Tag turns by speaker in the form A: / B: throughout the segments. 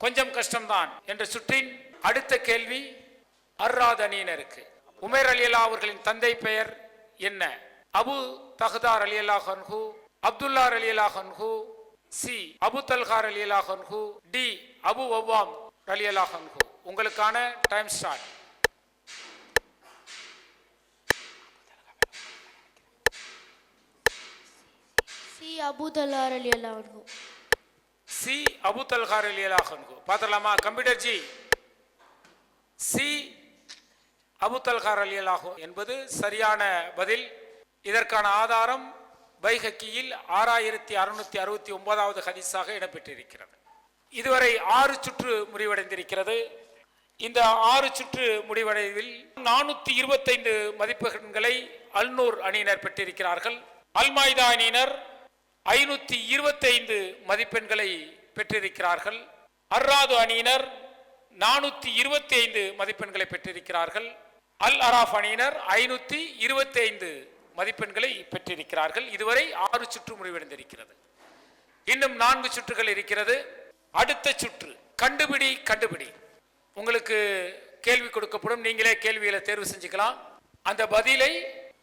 A: கொஞ்சம் கஷ்டம்தான் என்று சுற்றின் அடுத்த கேள்வி அர்ராதனியினருக்கு உமேர் அலியல்லா அவர்களின் தந்தை பெயர் என்ன? அபு தஹ்தார் அலியல்லா ஹன்ஹு அப்துல்லா அலியல்லா ஹன்ஹு சி. அபு தல்கார் அலியல்லா ஹன்ஹு டி. அபு ஒவ்வாம் அலியல்லா ஹன்ஹு உங்களுக்கான டைம் ஸ்டார்ட்.
B: சி. அபு அபூதல்லார் அலி ஹன்ஹு
A: சி அபுத்தல் தல்கார் பார்த்துடலாமா? கம்ப்யூட்டர் ஜி. சி அபுத்தல் காரலியலாகும் என்பது சரியான பதில். இதற்கான ஆதாரம் பைஹக்கியில் ஆறாயிரத்தி அறுநூத்தி அறுபத்தி ஒன்பதாவது ஹதீஸாக இடம்பெற்றிருக்கிறது. இதுவரை ஆறு சுற்று முடிவடைந்திருக்கிறது. இந்த ஆறு சுற்று முடிவடைவில் நானூத்தி இருபத்தைந்து மதிப்பெண்களை அல்நூர் அணியினர் பெற்றிருக்கிறார்கள். அல்மாய்தா அணியினர் ஐநூத்தி இருபத்தைந்து மதிப்பெண்களை பெற்றிருக்கிறார்கள். அர்ராது அணியினர் நானூத்தி இருபத்தி ஐந்து மதிப்பெண்களை பெற்றிருக்கிறார்கள். அல் அராஃப் அணியினர் ஐநூத்தி இருபத்தி ஐந்து மதிப்பெண்களை பெற்றிருக்கிறார்கள். இதுவரை ஆறு சுற்று முடிவடைந்திருக்கிறது. இன்னும் நான்கு சுற்றுகள் இருக்கிறது. அடுத்த சுற்று கண்டுபிடி கண்டுபிடி. உங்களுக்கு கேள்வி கொடுக்கப்படும். நீங்களே கேள்வியில் தேர்வு செஞ்சுக்கலாம். அந்த பதிலை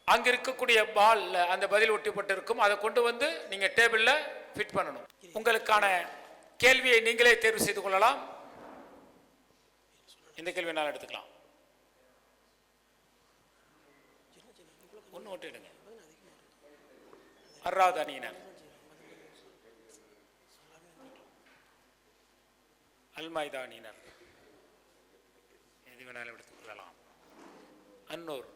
A: அங்க இருக்கக்கூடிய பால்ல அந்த பதில் ஒட்டிப்பட்டிருக்கும். அதை கொண்டு வந்து நீங்க டேபிள்ல ஃபிட் பண்ணணும். உங்களுக்கான கேள்வியை நீங்களே தேர்வு செய்து கொள்ளலாம். எந்த கேள்வினாலும் எடுத்துக்கலாம். ஒன்று எடுங்க. அர்ராத் அணியினர் அல்மாய்தா அணியினர் எது வேணாலும் எடுத்துக் கொள்ளலாம். அன்னூர்.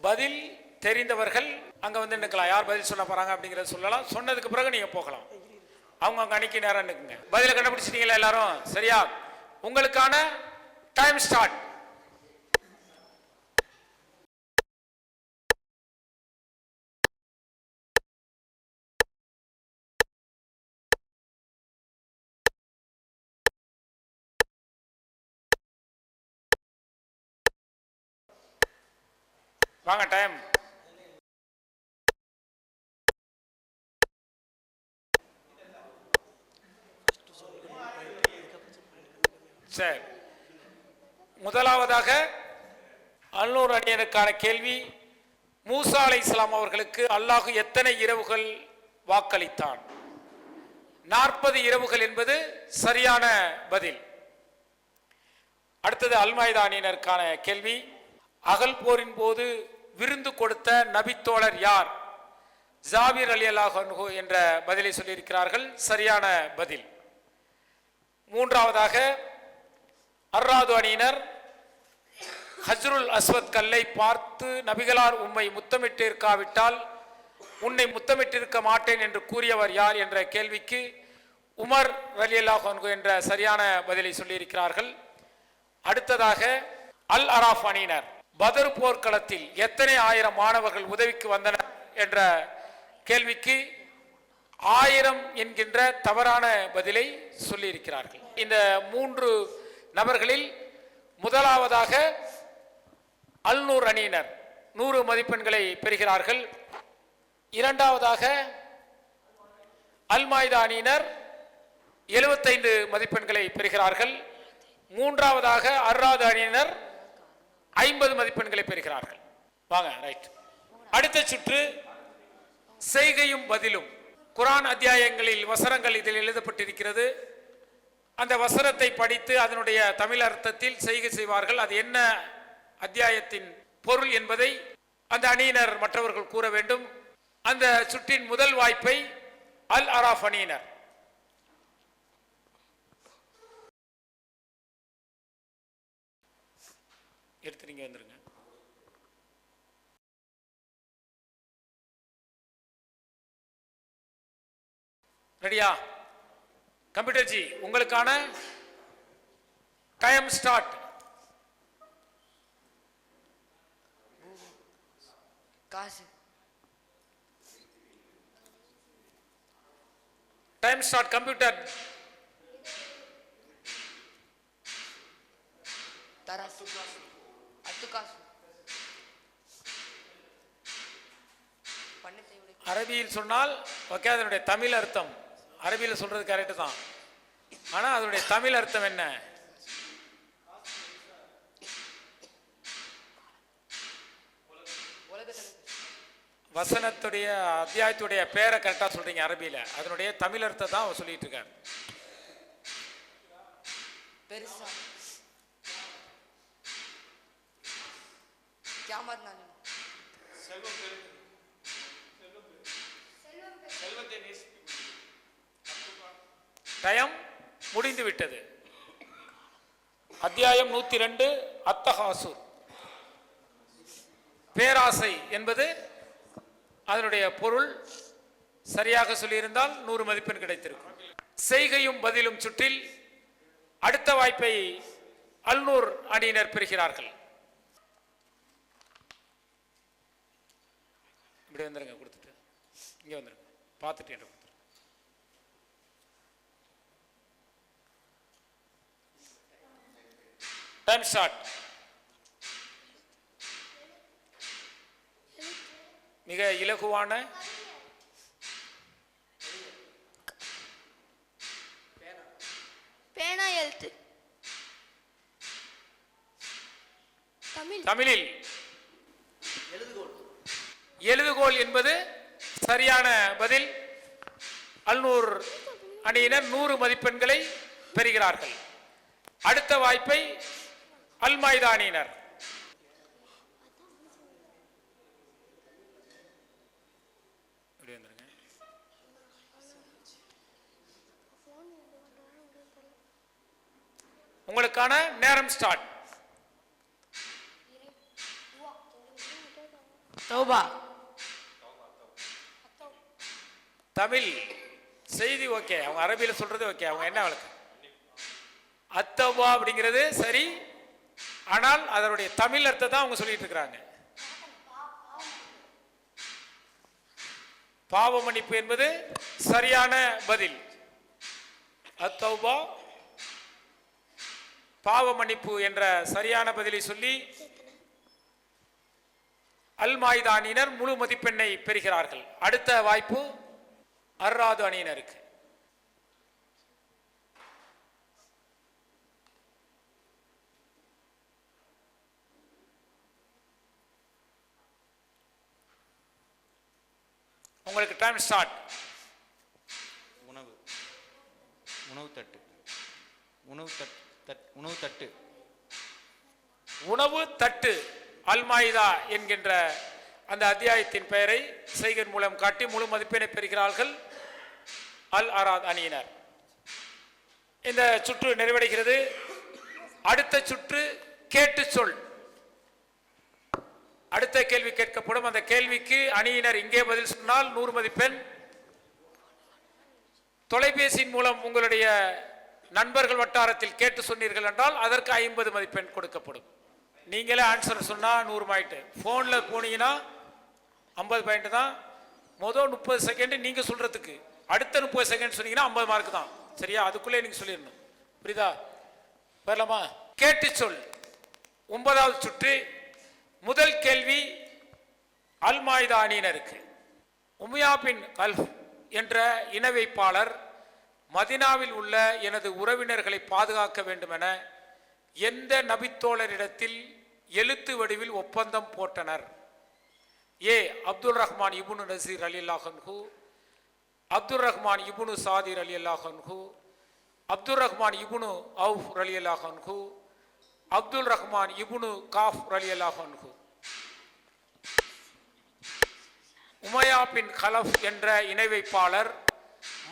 A: பதில் தெரிந்தவர்கள் அங்கே வந்து நிற்கலாம். யார் பதில் சொல்ல போகிறாங்க அப்படிங்கிறத சொல்லலாம். சொன்னதுக்கு பிறகு நீங்கள் போகலாம். அவங்க அங்கே அன்னைக்கு நேரம் நிற்குங்க பதில கண்டுபிடிச்சிட்டீங்களா எல்லாரும்? சரியா? உங்களுக்கான டைம் ஸ்டார்ட் வாங்க டைம் சரி முதலாவதாக அல்நூர் அணியனுக்கான கேள்வி மூசா அலை இஸ்லாம் அவர்களுக்கு அல்லாஹு எத்தனை இரவுகள் வாக்களித்தான்? நாற்பது இரவுகள் என்பது சரியான பதில். அடுத்தது அல்மாய்தா அணியினருக்கான கேள்வி அகல் போரின் போது விருந்து கொடுத்த நபித்தோழர் யார்? ஜாபீர் அலி அல்லாஹு என்ற பதிலை சொல்லியிருக்கிறார்கள் சரியான பதில். மூன்றாவதாக அர்ராது அணியினர் ஹஜ்ருல் அஸ்வத் கல்லை பார்த்து நபிகளார் உம்மை முத்தமிட்டிருக்காவிட்டால் உன்னை முத்தமிட்டிருக்க மாட்டேன் என்று கூறியவர் யார் என்ற கேள்விக்கு உமர் ரலியல்லாஹு என்ற சரியான பதிலை சொல்லியிருக்கிறார்கள். அடுத்ததாக அல் அராஃப் அணியினர் பதர் போர்க்களத்தில் எத்தனை ஆயிரம் மாணவர்கள் உதவிக்கு வந்தனர்? என்ற கேள்விக்கு ஆயிரம் என்கின்ற தவறான பதிலை சொல்லியிருக்கிறார்கள். இந்த மூன்று நபர்களில் முதலாவதாக அல்நூர் அணியினர் நூறு மதிப்பெண்களை பெறுகிறார்கள். இரண்டாவதாக அல்மாய்தா அணியினர் எழுபத்தைந்து மதிப்பெண்களை பெறுகிறார்கள். மூன்றாவதாக அர்ராது அணியினர் ஐம்பது மதிப்பெண்களை பெறுகிறார்கள். வாங்க ரைட் அடுத்த சுற்று செய்கையும் பதிலும். குரான் அத்தியாயங்களில் வசனங்கள் இதில் எழுதப்பட்டிருக்கிறது. அந்த வசனத்தை படித்து அதனுடைய தமிழ் அர்த்தத்தில் செய்கை செய்வார்கள். அது என்ன அத்தியாயத்தின் பொருள் என்பதை அந்த அணியினர் மற்றவர்கள் கூற வேண்டும். அந்த சுற்றின் முதல் வாய்ப்பை அல் அராஃப் அணியினர் எடுத்து நீங்க வந்துருங்க. ரெடியா? கம்ப்யூட்டர் ஜி உங்களுக்கான டைம் ஸ்டார்ட்
C: காசு.
A: டைம் ஸ்டார்ட் கம்ப்யூட்டர்
C: தராசு. அத்து காசு.
A: அரபியில் சொன்னால் ஓகே அதனுடைய தமிழ் அர்த்தம். அரபியில் சொல்றது கரெக்டு தான். ஆனால் அதனுடைய தமிழ் அர்த்தம் என்ன? வசனத்துடைய அத்தியாயத்துடைய பேரை கரெக்டாக சொல்றீங்க அரபியில். அதனுடைய தமிழ் அர்த்தம் தான் அவர் சொல்லிட்டு இருக்காரு.
C: பெருசா.
A: நூத்தி ரெண்டு அத்தகாசூர். பேராசை என்பது அதனுடைய பொருள். சரியாக சொல்லியிருந்தால் நூறு மதிப்பெண் கிடைத்திருக்கும். செய்கையும் பதிலும் சுற்றில் அடுத்த வாய்ப்பை அல்நூர் அணியினர் பெறுகிறார்கள். இப்படி வந்துருங்க கொடுத்துட்டு. இங்கே வந்துருங்க. பார்த்துட்டு என்று டைம் ஸ்டார்ட் மிக இலகுவான
B: பேனா எழுத்து. தமிழ்.
A: தமிழில். எழுதுகோல் என்பது சரியான பதில். அல்நூர் அணியினர் நூறு மதிப்பெண்களை பெறுகிறார்கள். அடுத்த வாய்ப்பை அல்மாய்தா அணியினர் இப்படி வந்துருங்க. உங்களுக்கான நேரம் ஸ்டார்ட்
C: தௌபா.
A: தமிழ் செய்தி ஓகே. அவங்க அரபியில் சொல்றது ஓகே. அவங்க என்ன வழக்கு? அத்தவா அப்படிங்கிறது சரி ஆனால் அதனுடைய தமிழ் அர்த்தம் தான் அவங்க சொல்லிட்டு இருக்கிறாங்க. பாவ மன்னிப்பு என்பது சரியான பதில். அத்தௌபா பாவ மன்னிப்பு என்ற சரியான பதிலை சொல்லி அல்மாய்தா அணியினர் முழு மதிப்பெண்ணை பெறுகிறார்கள். அடுத்த வாய்ப்பு அர்ராது அணியினருக்கு. உங்களுக்கு டைம் ஸ்டார்ட்
D: உணவு. உணவு தட்டு. உணவு தட் தட் உணவு தட்டு.
A: உணவு தட்டு அல்மாயிதா என்கின்ற அந்த அத்தியாயத்தின் பெயரை செய்கன் மூலம் காட்டி முழு மதிப்பெண்ணை பெறுகிறார்கள் அல் ஆராத் அணியினர். இந்த சுற்று நிறைவடைகிறது. அடுத்த சுற்று கேட்டு சொல். அடுத்த கேள்வி கேட்கப்படும். அந்த கேள்விக்கு அணியினர் இங்கே பதில் சொன்னால் நூறு மதிப்பெண். தொலைபேசியின் மூலம் உங்களுடைய நண்பர்கள் வட்டாரத்தில் கேட்டு சொன்னீர்கள் என்றால் அதற்கு ஐம்பது மதிப்பெண் கொடுக்கப்படும். நீங்களே ஆன்சர் சொன்னால் நூறு மாயிட்டு ஃபோனில் போனீங்கன்னா ஐம்பது பாயிண்ட் தான். மொதல் முப்பது செகண்ட் நீங்கள் சொல்கிறதுக்கு அடுத்த முப்பது செகண்ட் சொன்னீங்கன்னா ஐம்பது மார்க் தான். சரியா? அதுக்குள்ளே நீங்கள் சொல்லிடணும். புரியுதா? வரலாமா? கேட்டு சொல். ஒன்பதாவது சுற்று. முதல் கேள்வி அல்மாய்தா அணியினருக்கு உமையா பின் கல்ஃப் என்ற இனவைப்பாளர் மதினாவில் உள்ள எனது உறவினர்களை பாதுகாக்க வேண்டுமென எந்த நபித்தோழரிடத்தில் எழுத்து வடிவில் ஒப்பந்தம் போட்டனர்? ஏ அப்துல் ரஹ்மான் இபுனு நசீர் அலி அல்லாஹன்ஹு அப்துல் ரஹ்மான் இபுனு சாதிர் அலி அல்லாஹன்ஹு அப்துல் ரஹ்மான் இபுனு அவுஃப் அலி அல்லாஹன்ஹூ அப்துல் ரஹ்மான் இபுனு காஃப் அலி அல்லாஹன்ஹு உமையா பின் கலஃப் என்ற இணை வைப்பாளர்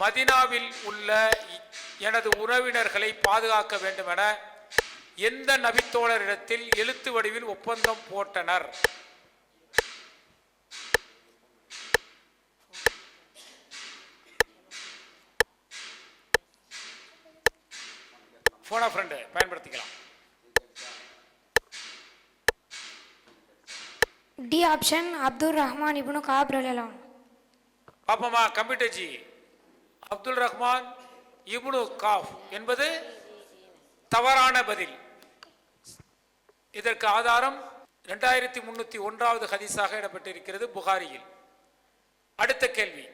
A: மதினாவில் உள்ள எனது உறவினர்களை பாதுகாக்க வேண்டுமென எந்த நபித்தோழரிடத்தில் எழுத்து வடிவில் ஒப்பந்தம் போட்டனர். போன ஃப்ரெண்டு
E: ஆப்ஷன் அப்துல் ரஹ்மான் இப்னு காப் ரலியல்லாஹு
A: பாப்போமா கம்ப்யூட்டர் ஜி அப்துல் ரஹ்மான் இப்னு காஃப் என்பது தவறான பதில். இதற்கு ஆதாரம் ரெண்டாயிரத்தி முன்னூத்தி ஒன்றாவது ஹதீஸாக இடப்பட்டிருக்கிறது புகாரியில். அடுத்த கேள்வி.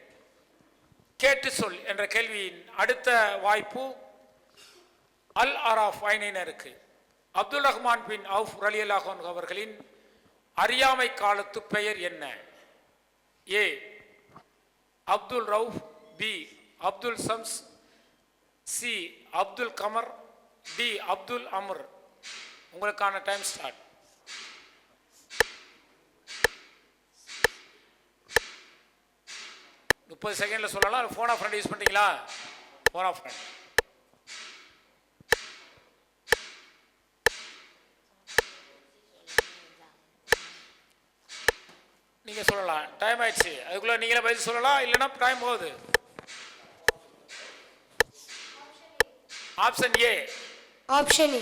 A: கேட்டு சொல் என்ற கேள்வியின் அடுத்த வாய்ப்பு அல் ஆராஃப் ஐனினருக்கு. அப்துல் ரஹ்மான் பின் அவுஃப் ரலியல்லாஹு அவர்களின் அறியாமை காலத்து பெயர் என்ன? A Abdul Rauf B Abdul Shams C Abdul Qamar D Abdul Amr. உங்களுக்கான டைம் ஸ்டார்ட். முப்பது செகண்ட்ல சொல்லலாம் ஃபோன் ஆஃப் ஃப்ரெண்ட் யூஸ் பண்ணிட்டீங்களா? ஃபோன் ஆஃப் ஃப்ரெண்ட் நீங்க சொல்லலாம். டைம் ஆயிடுச்சு. அதுக்குள்ள நீங்களே பதில் சொல்லலாம். இல்லைன்னா டைம் போகுது. Option A
B: option A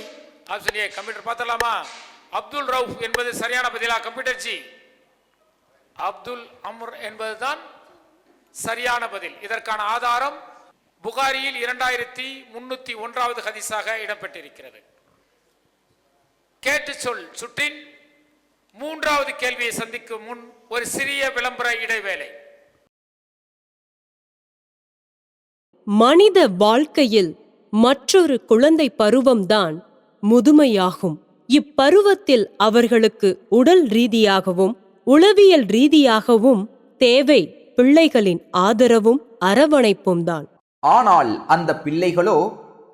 A: option A computer பார்த்தலாமா Abdul Rauf என்பது சரியான பதிலா? கம்ப்யூட்டர் ஜி அப்துல் அம்ர் என்பதுதான் சரியான பதில். இதற்கான ஆதாரம் புகாரியில் இரண்டாயிரத்தி முன்னூத்தி ஒன்றாவது ஹதீஸாக இடம்பெற்றிருக்கிறது. கேட்டு சொல். சுற்றின் மூன்றாவது கேள்வியை சந்திக்கும் முன் ஒரு சிறிய விளம்பர இடைவேளை.
F: மனித வாழ்க்கையில் மற்றொரு குழந்தை பருவம்தான் முதுமையாகும். இப்பருவத்தில் அவர்களுக்கு உடல் ரீதியாகவும் உளவியல் ரீதியாகவும் தேவை பிள்ளைகளின் ஆதரவும் அரவணைப்பும் தான்.
G: ஆனால் அந்த பிள்ளைகளோ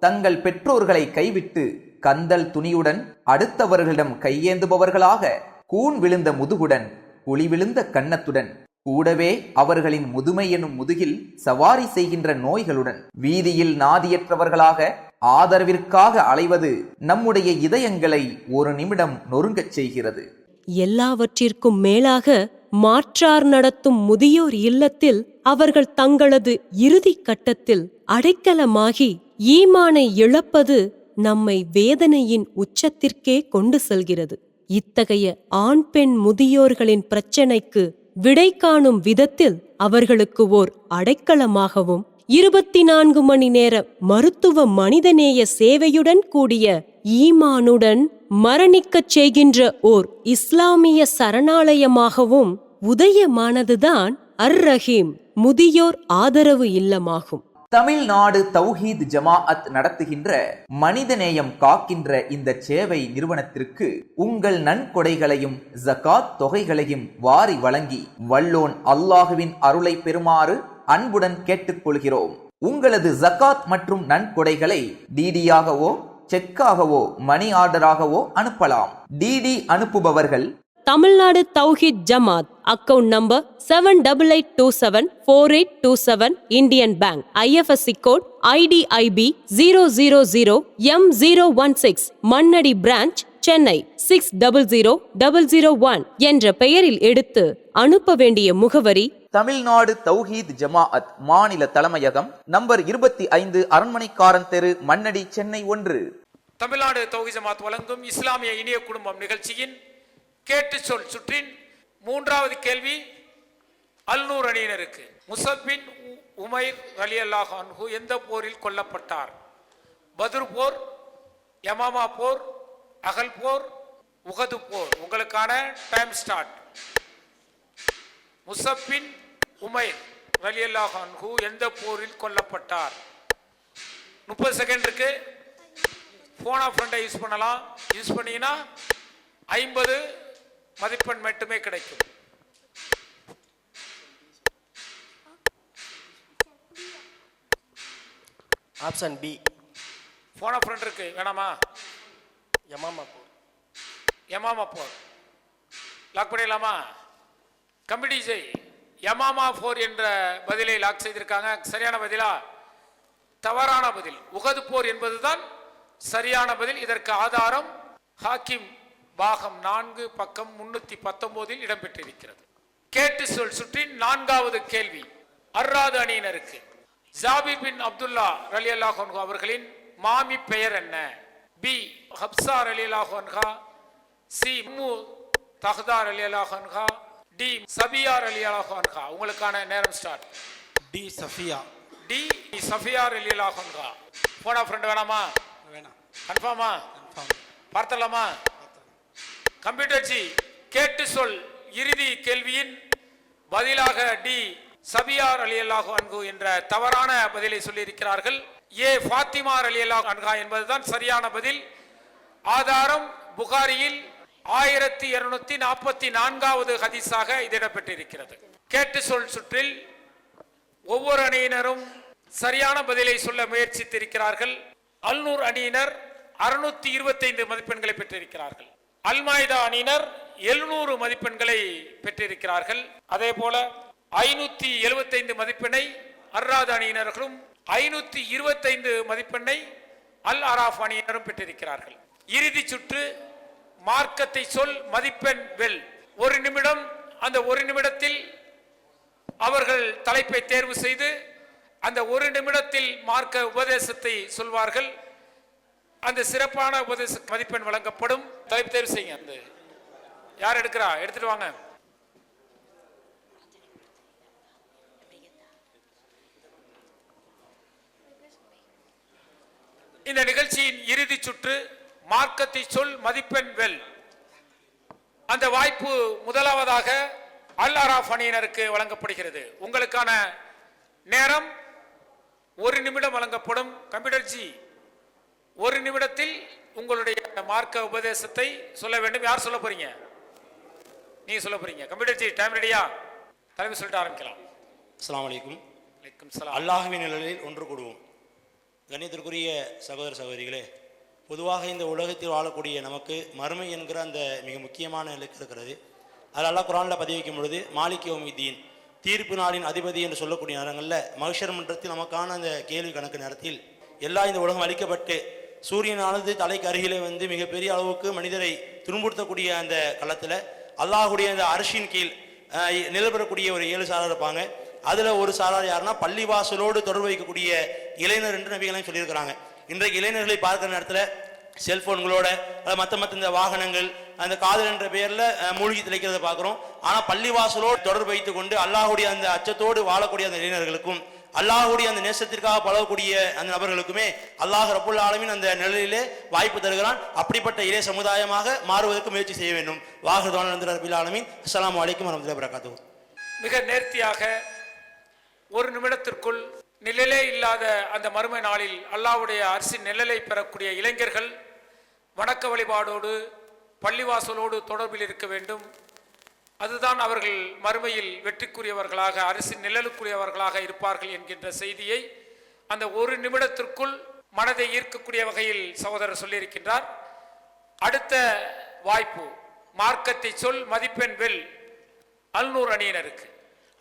G: தங்கள் பெற்றோர்களை கைவிட்டு கந்தல் துணியுடன் அடுத்தவர்களிடம் கையேந்துபவர்களாக கூன் விழுந்த முதுகுடன் குழி விழுந்த கன்னத்துடன் கூடவே அவர்களின் முதுமை எனும் முதுகில் சவாரி செய்கின்ற நோய்களுடன் வீதியில் நாதியற்றவர்களாக ஆதரவிற்காக அலைவது நம்முடைய இதயங்களை ஒரு நிமிடம் நொறுங்கச் செய்கிறது.
F: எல்லாவற்றிற்கும் மேலாக மாற்றார் நடத்தும் முதியோர் இல்லத்தில் அவர்கள் தங்களது இறுதிக் கட்டத்தில் அடைக்கலமாகி ஈமானை இழப்பது நம்மை வேதனையின் உச்சத்திற்கே கொண்டு செல்கிறது. இத்தகைய ஆண் பெண் முதியோர்களின் பிரச்சனைக்கு விடை காணும் விதத்தில் அவர்களுக்கு ஓர் அடைக்கலமாகவும் இருபத்தி நான்கு மணி நேர மருத்துவ மனிதநேய சேவையுடன் கூடிய ஈமானுடன் மரணிக்கச் செய்கின்ற ஓர் இஸ்லாமிய சரணாலயமாகவும் உதயமானதுதான் அர் ரஹீம் முதியோர் ஆதரவு இல்லமாகும்.
G: தமிழ்நாடு தௌஹீத் ஜமாஅத் நடத்துகின்ற மனிதநேயம் காக்கின்ற இந்த சேவை நிறுவனத்திற்கு உங்கள் நன்கொடைகளையும் ஜகாத் தொகைகளையும் வாரி வழங்கி வல்லோன் அல்லாஹுவின் அருளை பெறுமாறு அன்புடன் கேட்டுக்கொள்கிறோம். உங்களது ஜகாத் மற்றும் நன்கொடைகளை டிடியாகவோ செக்காகவோ மணி ஆர்டராகவோ அனுப்பலாம். DD அனுப்புபவர்கள்
F: Tamil Nadu Thowheed Jamath account number seven double eight two seven four eight two seven Indian bank. IFSC code IDIB zero zero zero M zero one six Mannady branch Chennai six double zero double zero one என்ற பெயரில் எடுத்து அனுப்ப வேண்டிய முகவரி
G: தமிழ்நாடு தௌஹீத் ஜமாஅத் மாநில தலைமையகம் number இருபத்தி ஐந்து அரண்மனைக்காரன் தெரு மண்ணடி சென்னை ஒன்று.
A: தமிழ்நாடு தௌஹி ஜமாத் வழங்கும் இஸ்லாமிய இனிய குடும்பம் நிகழ்ச்சியின் கேட்டு சொல் சுற்றின் மூன்றாவது கேள்வி அல்நூர் அணியினருக்கு. முசப்பின் உ- உமைர் அலி அல்லாஹ் அன்ஹு எந்த போரில் கொல்லப்பட்டார்? பதுர் போர் யமாமா போர் அகல் போர் உகது போர். உங்களுக்கான டைம் ஸ்டார்ட் முசப்பின் உமைர் அலி அல்லாஹ் அன்ஹு எந்த போரில் கொல்லப்பட்டார்? முப்பது செகண்ட் இருக்கு. ஃபோன் ஆஃப் ஃப்ரெண்டை யூஸ் பண்ணலாம். யூஸ் பண்ணீங்கன்னா ஐம்பது மதிப்பெண் மட்டுமே கிடைக்கும்.
H: ஆப்ஷன் பி
A: ஆஃப் ஃப்ரெண்ட் இருக்கு. வேணாமா?
H: யமாமா போர்.
A: யமாமா போர். லாக் பண்ணிடலாமா? கமிட்டி ஜெய் யமாமா போர் என்ற பதிலை லாக் செய்திருக்காங்க. சரியான பதிலா? தவறான பதில். உகது போர் என்பதுதான் சரியான பதில். இதற்கு ஆதாரம் ஹாக்கிம் பாகம் நான்கு பக்கம் முன்னூத்தி பத்தொன்பதில் இடம்பெற்றிருக்கிறது. கேட்டு சொல் சுற்றின் நான்காவது கேள்வி. அர்ராது அணியினருக்கு ஜாபிர் பின் அப்துல்லா ரலி அல்லாஹ் அவர்களின் மாமி பெயர் என்ன? பி. ஹப்சார் அலி அல்லாஹா சி. மு. தஹ்தார் அலி அல்லாஹா டி. சபியார் அலி அல்லாஹா உங்களுக்கான நேரம் ஸ்டார்ட்
H: டி. சஃபியா.
A: டி. சஃபியார் அலி அல்லாஹா போனா ஃப்ரெண்ட் வேணாமா?
H: வேணாம்.
A: கன்ஃபார்மா
H: கன்ஃபார்ம்
A: பார்த்தலாமா கம்ப்யூட்டர் ஜி கேட்டு சொல் இறுதி கேள்வியின் பதிலாக டி சபியார் அலி அல்லாஹு அன்கு என்ற தவறான பதிலை சொல்லியிருக்கிறார்கள். ஏ ஃபாத்திமார் அலி அல்லாஹு அன்ஹா என்பதுதான் சரியான பதில். ஆதாரம் புகாரியில் ஆயிரத்தி இருநூத்தி நாற்பத்தி நான்காவது ஹதீஸாக இது இடம்பெற்றிருக்கிறது. கேட்டு சொல் சுற்றில் ஒவ்வொரு அணியினரும் சரியான பதிலை சொல்ல முயற்சித்திருக்கிறார்கள். அல்நூர் அணியினர் அறுநூத்தி இருபத்தைந்து மதிப்பெண்களை பெற்றிருக்கிறார்கள். அல்மாய்தா அணியினர் எழுநூறு மதிப்பெண்களை பெற்றிருக்கிறார்கள். அதே போல ஐநூத்தி எழுபத்தைந்து மதிப்பெண்ணை அர்ராத் அணியினர்களும் ஐநூத்தி இருபத்தைந்து மதிப்பெண்ணை அல் அராஃப் அணியினரும் பெற்றிருக்கிறார்கள். இறுதி சுற்று மார்க்கத்தை சொல் மதிப்பெண் வெல். ஒரு நிமிடம் அந்த ஒரு நிமிடத்தில் அவர்கள் தலைப்பை தேர்வு செய்து அந்த ஒரு நிமிடத்தில் மார்க்க உபதேசத்தை சொல்வார்கள். அந்த சிறப்பான உபதேச மதிப்பெண் வழங்கப்படும். தலைப்பு தேர்வு செய்யுங்க. அந்த யார் எடுக்கிறா? எடுத்துட்டு வாங்க. இந்த நிகழ்ச்சியின் இறுதி சுற்று மார்க்கத்தை சொல் மதிப்பெண் வெல். அந்த வாய்ப்பு முதலாவதாக அல் அராஃப் அணியினருக்கு வழங்கப்படுகிறது. உங்களுக்கான நேரம் ஒரு நிமிடம் வழங்கப்படும். கம்ப்யூட்டர் ஜி. ஒரு நிமிடத்தில் உங்களுடைய மார்க்க உபதேசத்தை சொல்ல வேண்டும். யார் சொல்ல போறீங்க? நீங்க சொல்ல போறீங்க. கம்ப்யூட்டர் ஜி டைம் ரெடியா தலைமை சொல்லிட்டு ஆரம்பிக்கலாம்.
I: அஸ்ஸலாமு அலைக்கும்.
A: வலைக்கும் சலாம்.
I: அல்லாஹ்வின் நிழலில் ஒன்று கூடுவோம். கண்ணியத்திற்குரிய சகோதர சகோதரிகளே பொதுவாக இந்த உலகத்தில் வாழக்கூடிய நமக்கு மறுமை என்கிற அந்த மிக முக்கியமான இலக்கு இருக்கிறது. அது அல்லாஹ் குரானில் பதிவு வைக்கும் பொழுது மாலிக் யோமிதீன் தீர்ப்பு நாளின் அதிபதி என்று சொல்லக்கூடிய நேரங்களில் மகிஷர் மன்றத்தில் நமக்கான அந்த கேள்வி கணக்கு நேரத்தில் எல்லா இந்த உலகம் அளிக்கப்பட்டு சூரியனானது தலைக்கு அருகிலே வந்து மிகப்பெரிய அளவுக்கு மனிதரை துன்புறுத்தக்கூடிய அந்த களத்தில் அல்லாஹுடைய அந்த அரிசின் கீழ் அஹ், ஒரு ஏழு சாரார் இருப்பாங்க. அதில் ஒரு சாரார் யாருன்னா பள்ளிவாசலோடு தொடர்பு வைக்கக்கூடிய இளைஞர் என்று நபிகளையும் சொல்லியிருக்கிறாங்க. இன்றைக்கு இளைஞர்களை பார்க்குற நேரத்தில் செல்போன்களோட மற்ற மற்ற இந்த வாகனங்கள் அந்த காதல் என்ற பெயரில் மூழ்கி திளைக்கிறத பார்க்குறோம். ஆனால் பள்ளிவாசலோடு தொடர்பு வைத்துக்கொண்டு அல்லாஹுடைய அந்த அச்சத்தோடு வாழக்கூடிய அந்த இளைஞர்களுக்கும் அல்லாஹுடைய அந்த நேசத்திற்காக பழகக்கூடிய அந்த நபர்களுக்குமே அல்லாஹ் ரப்புல் அந்த நிலையிலே வாய்ப்பு தருகிறான். அப்படிப்பட்ட இளைய சமுதாயமாக மாறுவதற்கு முயற்சி செய்ய வேண்டும். வாகுதான ரபில் ஆலமீன். அஸ்ஸலாமு அலைக்கும் வரமத்துல்லாஹி
A: மிக நேர்த்தியாக ஒரு நிமிடத்திற்குள் நிழலே இல்லாத அந்த மறுமை நாளில் அல்லாஹ்வுடைய அரசின் நிழலை பெறக்கூடிய இளைஞர்கள் வணக்க வழிபாடோடு பள்ளிவாசலோடு தொடர்பில் இருக்க வேண்டும். அதுதான் அவர்கள் மறுமையில் வெற்றிக்குரியவர்களாக அரிசி நிழலுக்குரியவர்களாக இருப்பார்கள் என்கின்ற செய்தியை அந்த ஒரு நிமிடத்திற்குள் மனதை ஈர்க்கக்கூடிய வகையில் சகோதரர் சொல்லியிருக்கின்றார். அடுத்த வாய்ப்பு மார்க்கத்தை சொல் மதிப்பெண் வெல் அல்நூர் அணியினருக்கு.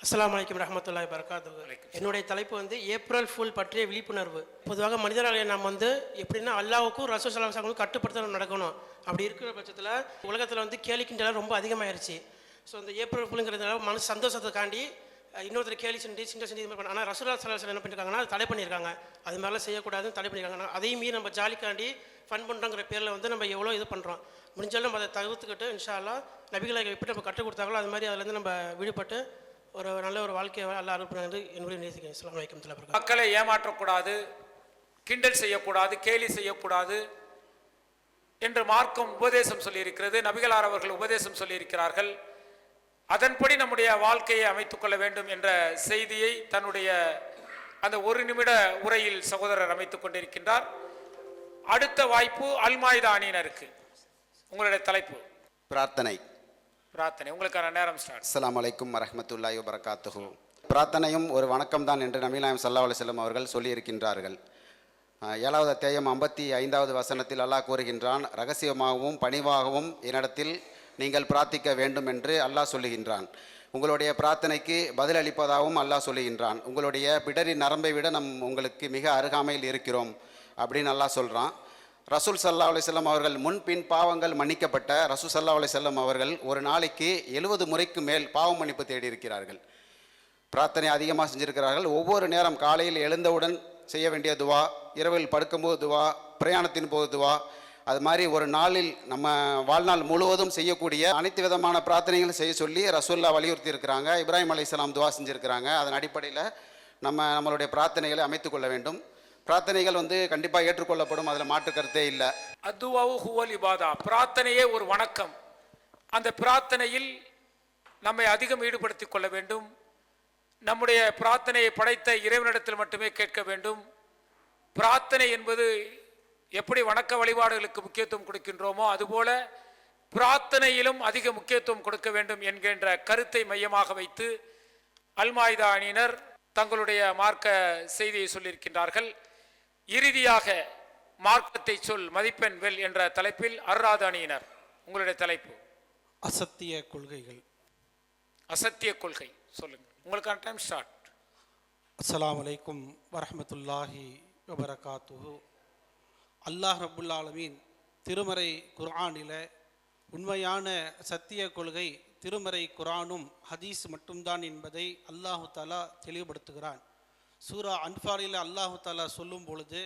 H: அஸ்ஸலாமு அலைக்கும் ரஹமத்துல்லாஹி வரகாத்துஹு என்னுடைய தலைப்பு வந்து ஏப்ரல் ஃபுல் பற்றிய விழிப்புணர்வு. பொதுவாக மனிதர்களை நாம் வந்து எப்படின்னா அல்லாவுக்கும் ரசூல் சலாம் சாங்களுக்கும் கட்டுப்படுத்த நடக்கணும். அப்படி இருக்கிற பட்சத்தில் உலகத்தில் வந்து கேலி கிண்டலாம் ரொம்ப அதிகமாயிருச்சு. ஸோ இந்த ஏப்ரல் ஃபுல்லுங்கிறதுனால மனசு சந்தோஷத்துக்காண்டி அஹ், இன்னொருத்தர் கேலி செஞ்சு சின்ன செஞ்சு இது மாதிரி பண்ண ஆனால் ரசூலா சலாசல் என்ன பண்ணியிருக்காங்கன்னா அது தடை பண்ணியிருக்காங்க அது மாதிரிலாம் செய்யக்கூடாதுன்னு தடை பண்ணியிருக்காங்க அதையும் மீறி நம்ம ஜாலிக்காண்டி ஃபன் பண்ணுறோங்கிற பேரில் வந்து நம்ம எவ்வளோ இது பண்ணுறோம் முடிஞ்சாலும் நம்ம அதை தவிர்த்துக்கிட்டு இன்ஷால்லா நபிகளை எப்படி நம்ம கற்றுக் கொடுத்தாங்களோ அது மாதிரி அதுலேருந்து நம்ம விடுபட்டு ஒரு நல்ல ஒரு வாழ்க்கையை நல்லா அனுப்புனாங்க என்னுடைய நேசிக்கிறேன். இஸ்லாம் வைக்கம் தலைவர்
A: மக்களை ஏமாற்றக்கூடாது கிண்டல் செய்யக்கூடாது கேலி செய்யக்கூடாது என்று மார்க்கம் உபதேசம் சொல்லியிருக்கிறது. நபிகளார் அவர்கள் உபதேசம் சொல்லியிருக்கிறார்கள். அதன்படி நம்முடைய வாழ்க்கையை அமைத்துக் கொள்ள வேண்டும் என்ற செய்தியை தன்னுடைய அந்த ஒரு நிமிட உரையில் சகோதரர் அமைத்துக் கொண்டிருக்கின்றார். அடுத்த வாய்ப்பு அல்மாயுதா அணியினருக்கு. உங்களுடைய தலைப்பு.
J: பிரார்த்தனை.
A: பிரார்த்தனை. உங்களுக்கான நேரம் ஸ்டார்ட்
J: அஸ்ஸலாமு அலைக்கும் வரஹ்மத்துல்லாஹி வபரகாத்துஹு. பிரார்த்தனையும் ஒரு வணக்கம்தான் என்று நபீநாயம் சல்லா அலிஸ்லம் அவர்கள் சொல்லியிருக்கின்றார்கள். ஏழாவது அத்தியாயம் ஐம்பத்தி ஐந்தாவது வசனத்தில் அல்லாஹ் கூறுகின்றான் ரகசியமாகவும் பணிவாகவும் என்னிடத்தில் நீங்கள் பிரார்த்திக்க வேண்டும் என்று அல்லாஹ் சொல்லுகின்றான். உங்களுடைய பிரார்த்தனைக்கு பதிலளிப்பதாகவும் அல்லாஹ் சொல்லுகின்றான். உங்களுடைய பிடரி நரம்பை விட நம் உங்களுக்கு மிக அருகாமையில் இருக்கிறோம் அப்படின்னு அல்லாஹ் சொல்கிறான் ரசூல் சல்லா அலிசல்லம் அவர்கள் முன்பின் பாவங்கள் மன்னிக்கப்பட்ட ரசூல் சல்லா அலிசல்லம் அவர்கள் ஒரு நாளைக்கு எழுபது முறைக்கு மேல் பாவ மன்னிப்பு தேடி இருக்கிறார்கள். பிரார்த்தனை அதிகமாக செஞ்சிருக்கிறார்கள். ஒவ்வொரு நேரம் காலையில் எழுந்தவுடன் செய்ய வேண்டிய துவா இரவில் படுக்கும்போது துவா பிரயாணத்தின் போது துவா அது மாதிரி ஒரு நாளில் நம்ம வாழ்நாள் முழுவதும் செய்யக்கூடிய அனைத்து விதமான பிரார்த்தனைகளும் செய்ய சொல்லி ரசூல்லா வலியுறுத்தி இருக்கிறாங்க இப்ராஹிம் அலைஹிஸ்ஸலாம் துவா செஞ்சுருக்கிறாங்க. அதன் அடிப்படையில் நம்ம நம்மளுடைய பிரார்த்தனைகளை அமைத்துக்கொள்ள வேண்டும். பிரார்த்தனைகள் வந்து கண்டிப்பாக ஏற்றுக்கொள்ளப்படும். அதில் மாற்று கருத்தே இல்லை.
A: அதுவாவு ஹுவல் இபாதா. பிரார்த்தனையே ஒரு வணக்கம். அந்த பிரார்த்தனையில் நம்மை அதிகம் ஈடுபடுத்திக் கொள்ள வேண்டும். நம்முடைய பிரார்த்தனையை படைத்த இறைவனிடத்தில் மட்டுமே கேட்க வேண்டும். பிரார்த்தனை என்பது எப்படி வணக்க வழிபாடுகளுக்கு முக்கியத்துவம் கொடுக்கின்றோமோ அதுபோல பிரார்த்தனையிலும் அதிக முக்கியத்துவம் கொடுக்க வேண்டும் என்கின்ற கருத்தை மையமாக வைத்து அல்மாய்தா அணியினர் தங்களுடைய மார்க்க செய்தியை சொல்லியிருக்கின்றார்கள். இறுதியாக மார்க்கத்தை சொல் மதிப்பெண் வெல் என்ற தலைப்பில் அர்ராத அணியினர். உங்களுடைய தலைப்பு?
H: அசத்திய கொள்கைகள்.
A: அசத்திய கொள்கை. சொல்லுங்க. உங்களுக்கான டைம் ஸ்டார்ட்.
H: அஸ்ஸலாமு அலைக்கும் வரஹ்மத்துல்லாஹி வபரகாத்துஹு. அல்லாஹ் ரப்புல் ஆலமீன் திருமறை குர்ஆனில உண்மையான சத்திய கொள்கை திருமறை குரானும் ஹதீஸ் மட்டும்தான் என்பதை அல்லாஹு தாலா தெளிவுபடுத்துகிறான். சூரா அன்ஃபாலில் அல்லாஹு தாலா சொல்லும் பொழுது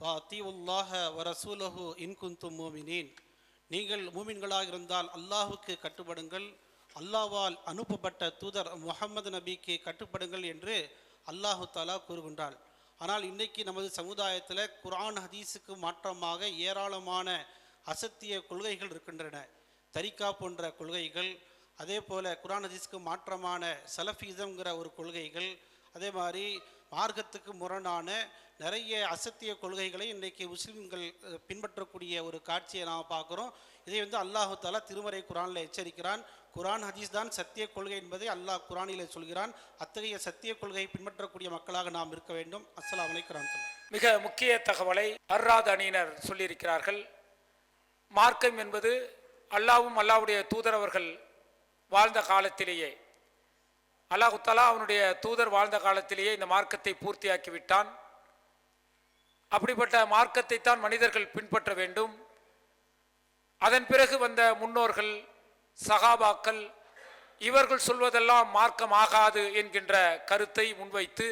H: வா தீவுல்லாஹ வ ரசூலஹு இன்குந்தும் மூமினீன். நீங்கள் மூமின்களாக இருந்தால் அல்லாஹுக்கு கட்டுப்படுங்கள் அல்லாவால் அனுப்பப்பட்ட தூதர் முகமது நபிக்கு கட்டுப்படுங்கள் என்று அல்லாஹு தாலா கூறுகின்றாள் ஆனால் இன்றைக்கி நமது சமுதாயத்தில் குரான் ஹதீஸுக்கு மாற்றமாக ஏராளமான அசத்திய கொள்கைகள் இருக்கின்றன. தரிகா போன்ற கொள்கைகள் அதே போல் குரான் ஹதீஸுக்கு மாற்றமான சலஃபீசம்ங்கிற ஒரு கொள்கைகள் அதே மாதிரி மார்க்கத்துக்கு முரணான நிறைய அசத்திய கொள்கைகளை இன்றைக்கு முஸ்லீம்கள் பின்பற்றக்கூடிய ஒரு காட்சியை நாம் பார்க்குறோம். இதை வந்து அல்லாஹு தாலா திருமறை குரானில் எச்சரிக்கிறான். குரான் ஹதீஸ் தான் சத்திய கொள்கை என்பதை அல்லாஹ் குரானிலே சொல்கிறான். அத்தகைய சத்திய கொள்கையை பின்பற்றக்கூடிய மக்களாக நாம் இருக்க வேண்டும். அஸ்லாம் அலைக்கும்
A: மிக முக்கிய தகவலை அர்ராத் அணியினர் சொல்லியிருக்கிறார்கள். மார்க்கம் என்பது அல்லாவும் அல்லாவுடைய தூதர் அவர்கள் வாழ்ந்த காலத்திலேயே அல்லாஹுத்தாலா அவனுடைய தூதர் வாழ்ந்த காலத்திலேயே இந்த மார்க்கத்தை பூர்த்தியாக்கி விட்டான் அப்படிப்பட்ட மார்க்கத்தை தான் மனிதர்கள் பின்பற்ற வேண்டும். அதன் பிறகு வந்த முன்னோர்கள் சகாபாக்கள் இவர்கள் சொல்வதெல்லாம் மார்க்கம் ஆகாது என்கின்ற கருத்தை முன்வைத்து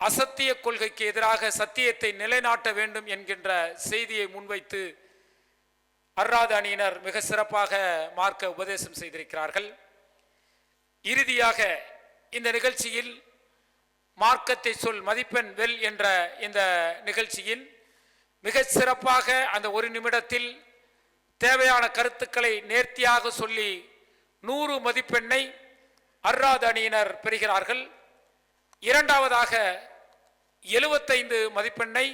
A: அசத்திய கொள்கைக்கு எதிராக சத்தியத்தை நிலைநாட்ட வேண்டும் என்கின்ற செய்தியை முன்வைத்து அர்ராத அணியினர் மிக சிறப்பாக மார்க்க உபதேசம் செய்திருக்கிறார்கள். இறுதியாக இந்த நிகழ்ச்சியில் மார்க்கத்தை சொல் மதிப்பெண் வெல் என்ற இந்த நிகழ்ச்சியில் மிக சிறப்பாக அந்த ஒரு நிமிடத்தில் தேவையான கருத்துக்களை நேர்த்தியாக சொல்லி நூறு மதிப்பெண்ணை அர்ராத் அணியினர் பெறுகிறார்கள். இரண்டாவதாக எழுபத்தைந்து மதிப்பெண்ணை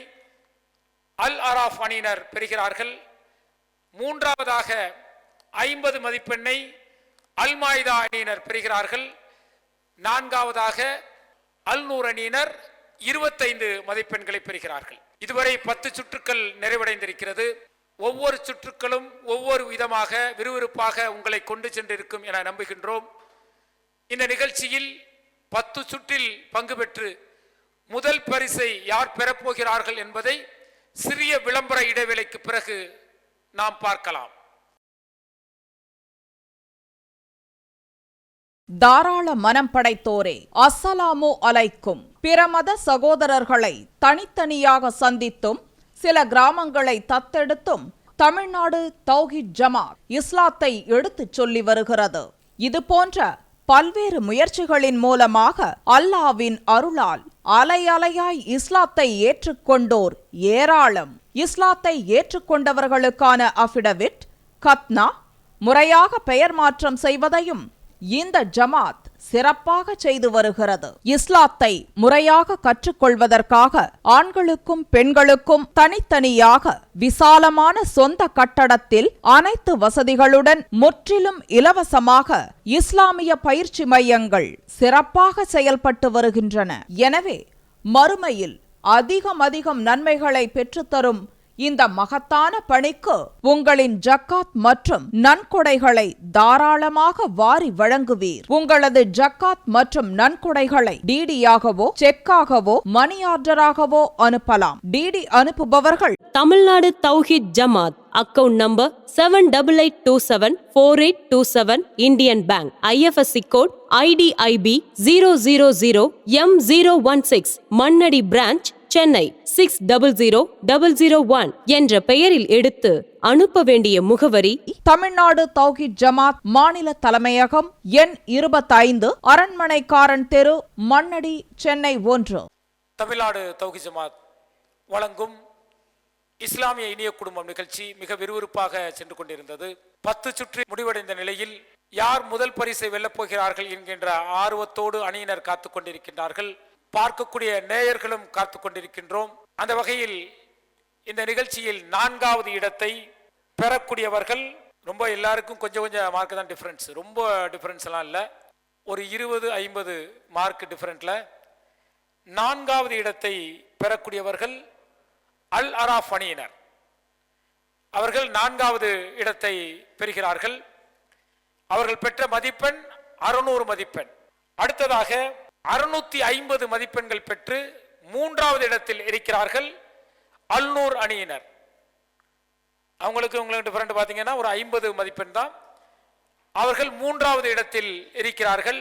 A: அல் அராஃப் அணியினர் பெறுகிறார்கள். மூன்றாவதாக ஐம்பது மதிப்பெண்ணை அல் மாய்தா அணியினர் பெறுகிறார்கள். நான்காவதாக அல் நூர் அணியினர் இருபத்தைந்து மதிப்பெண்களை பெறுகிறார்கள். இதுவரை பத்து சுற்றுக்கள் நிறைவடைந்திருக்கிறது. ஒவ்வொரு சுற்றுக்களும் ஒவ்வொரு விதமாக விறுவிறுப்பாக உங்களை கொண்டு சென்றிருக்கும் என நம்புகின்றோம். இந்த நிகழ்ச்சியில் பத்து சுற்றில் பங்கு பெற்று முதல் பரிசை யார் பெறப்போகிறார்கள் என்பதை சிறிய விளம்பர இடைவேளைக்கு பிறகு நாம் பார்க்கலாம்.
K: தாராள மனம் படைத்தோரே அஸ்ஸலாமு அலைக்கும். பிற மத சகோதரர்களை தனித்தனியாக சந்தித்தும் சில கிராமங்களை தத்தெடுத்தும் தமிழ்நாடு தௌஹித் ஜமாத் இஸ்லாத்தை எடுத்துச் சொல்லி வருகிறது. இது போன்ற பல்வேறு முயற்சிகளின் மூலமாக அல்லாவின் அருளால் அலை அலையாய் இஸ்லாத்தை ஏற்றுக்கொண்டோர் ஏராளம். இஸ்லாத்தை ஏற்றுக்கொண்டவர்களுக்கான அஃபிடவிட் கத்னா முறையாக பெயர் மாற்றம் செய்வதையும் இந்த ஜமாத் சிறப்பாக செய்து வருகிறது. இஸ்லாத்தை முறையாக கற்றுக்கொள்வதற்காக ஆண்களுக்கும் பெண்களுக்கும் தனித்தனியாக விசாலமான சொந்த கட்டடத்தில் அனைத்து வசதிகளுடன் முற்றிலும் இலவசமாக இஸ்லாமிய பயிற்சி மையங்கள் சிறப்பாக செயல்பட்டு வருகின்றன. எனவே மறுமையில் அதிகம் அதிகம் நன்மைகளை பெற்றுத்தரும் இந்த மகத்தான பணிக்கு உங்களின் ஜக்காத் மற்றும் நன்கொடைகளை தாராளமாக வாரி வழங்குவீர். உங்களது ஜக்காத் மற்றும் நன்கொடைகளை டிடியாகவோ செக்காகவோ மணி ஆர்டராகவோ அனுப்பலாம். DD அனுப்புபவர்கள்
F: Tamil Nadu Thowheed Jamath account number seven double eight two seven four eight two seven Indian bank IFSC code IDIB zero zero zero M zero one six Mannady branch Chennai six double zero double zero one என்ற பெயரில் எடுத்து அனுப்ப வேண்டிய முகவரி
K: தமிழ்நாடு தௌஹித் ஜமாத் மாநில தலைமையகம் எண் இருபத்தைந்து அரண்மனைக்காரன் தெரு மண்ணடி சென்னை ஒன்று.
A: தமிழ்நாடு தௌஹி ஜமாத் வழங்கும் இஸ்லாமிய இனிய குடும்பம் நிகழ்ச்சி மிக விறுவிறுப்பாக சென்று கொண்டிருந்தது. பத்து சுற்றி முடிவடைந்த நிலையில் யார் முதல் பரிசை வெல்லப் போகிறார்கள் என்கின்ற ஆர்வத்தோடு அணியினர் காத்துக் கொண்டிருக்கின்றார்கள். பார்க்கக்கூடிய நேயர்களும் காத்து கொண்டிருக்கின்றோம். அந்த வகையில் இந்த நிகழ்ச்சியில் நான்காவது இடத்தை பெறக்கூடியவர்கள் ரொம்ப எல்லாருக்கும் கொஞ்சம் கொஞ்சம் மார்க் தான் டிஃப்ரென்ஸ் ரொம்ப டிஃப்ரென்ஸ் எல்லாம் இல்லை. ஒரு இருபது ஐம்பது மார்க் டிஃப்ரெண்ட்ல நான்காவது இடத்தை பெறக்கூடியவர்கள் அல் அராஃப் அணியினர். அவர்கள் நான்காவது இடத்தை பெறுகிறார்கள். அவர்கள் பெற்ற மதிப்பெண் அறுநூறு மதிப்பெண். அடுத்ததாக அறுநூத்தி ஐம்பது மதிப்பெண்கள் பெற்று மூன்றாவது இடத்தில் இருக்கிறார்கள் அல்நூர் அணியினர். அவங்களுக்கு உங்களுக்கு ஃப்ரெண்டு பார்த்தீங்கன்னா ஒரு ஐம்பது மதிப்பெண் தான். அவர்கள் மூன்றாவது இடத்தில் இருக்கிறார்கள்.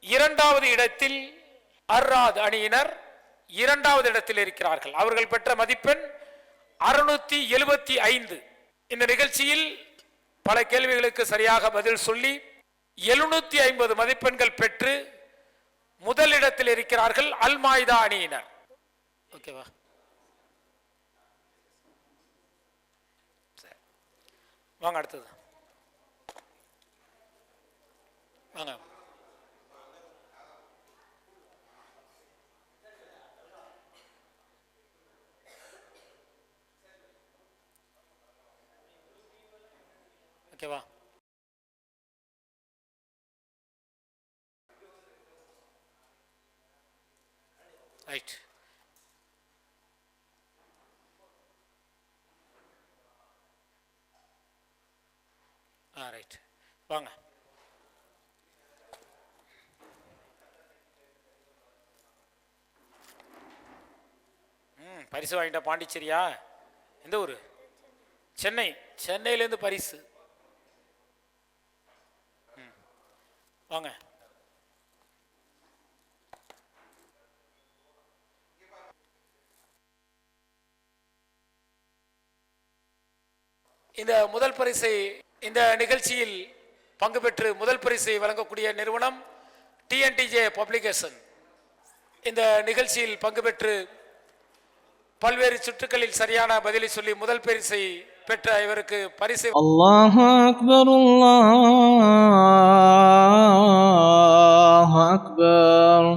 A: இரண்டாவது இடத்தில் அர்ராத் அணியினர் இரண்டாவது இடத்தில் இருக்கிறார்கள். அவர்கள் பெற்ற மதிப்பெண் அறுநூத்தி எழுபத்தி ஐந்து. இந்த நிகழ்ச்சியில் பல கேள்விகளுக்கு சரியாக பதில் சொல்லி எழுநூத்தி ஐம்பது மதிப்பெண்கள் பெற்று முதலிடத்தில் இருக்கிறார்கள் அல் மாய்தா அணியினர் ஓகேவா. வாங்க அடுத்தது. வாங்க. ஓகேவா ரைட் ஆ ரைட் வாங்க. ம் பரிசு வாங்கிட்ட பாண்டிச்சேரியா? எந்த ஊர்? சென்னை. சென்னையிலேருந்து பரிசு. ம். வாங்க. இந்த முதல் பரிசை இந்த நிகழ்ச்சியில் பங்கு பெற்று முதல் பரிசை வழங்கக்கூடிய நிறுவனம் டிஎன்டிஜே பப்ளிகேஷன் இந்த நிகழ்ச்சியில் பங்கு பெற்று பல்வேறு சுற்றுக்களில் சரியான பதிலை சொல்லி முதல் பரிசை பெற்ற இவருக்கு பரிசு.
L: அல்லாஹ் அக்பர் அல்லாஹ் அக்பர்.